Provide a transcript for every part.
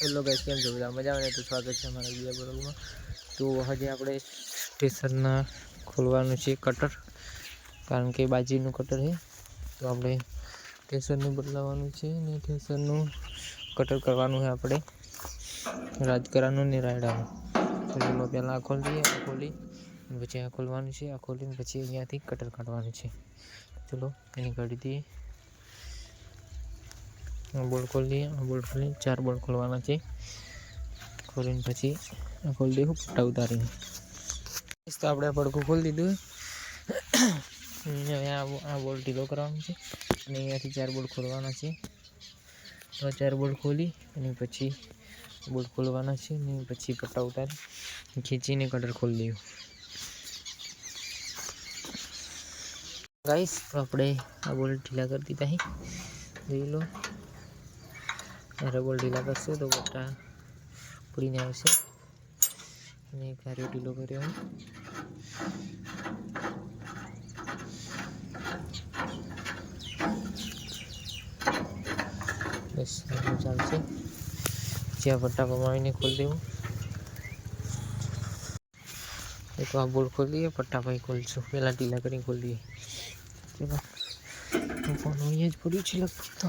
hello guys કેમ છો બધા મજા આવે તો સ્વાગત છે મારા બીજા બ્લોગમાં તો હજી આપણે સ્ટેશનના ખોલવાનું છે કટર કારણ કે બાજીનું કટર છે તો આપણે સ્ટેશનનું બદલાવાનું છે અને સ્ટેશનનું કટર કરવાનું છે આપણે રાજકરાનું ને રાયડાનું તો પહેલાં આ ખોલીએ આ ખોલી પછી આ ખોલવાનું છે આ ખોલીને પછી અહીંયાથી કટર કાઢવાનું છે ચલો એની કાઢી દઈએ બોલ ખોલીએ બોલ ખોલી ચાર બોલ ખોલવાના છે ખોલીન પછી ખોલ દે હું પટ્ટા ઉતારીએ તો આપણે આપણે ખોલી દીધું અહીંયા બોલ ઢીલો કરવાનું છે અને અહીંયાથી ચાર બોલ ખોલવાના છે તો ચાર બોલ ખોલી અને પછી બોલ ખોલવાના છે અને પછી પટ્ટા ઉતારી ખેચીને કટર ખોલી દે गाइस આપણે આ બોલ ઢીલા કરી દીધા હે લઈ લો રબર ઢીલા કરશે તો ગટ્ટા પડીને આવશે અને ગાર્યો ઢીલો કર્યો બસ ચાલશે જ્યાં વટ્ટા કમાવીને ખોલી દેવું એક આ બોલ ખોલી દઈએ પટ્ટા ભાઈ ખોલશું પહેલાં ઢીલા કરીને ખોલી દઈએ ફોન અહીંયા જ પડ્યું છે લગભગ તો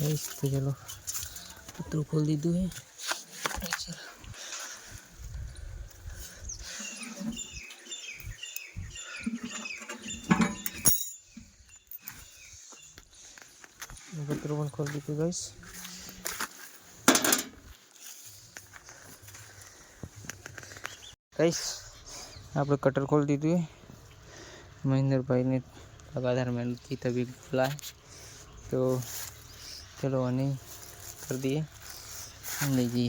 गाइस तो चलो पत्थर खोल दी दू है पत्थर पण खोल दी गाइस गाइस આપણે કટર ખોલી દીધું की तभी खुला है तो चलो आने कर दिए जी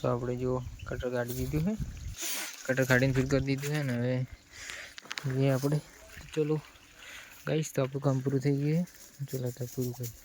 तो आप जो कटर काट दीद कटर काटी फिर कर दीद ये आप तो चलो गाइस तो आप काम पूरु थी गए चलो तक पूरु कर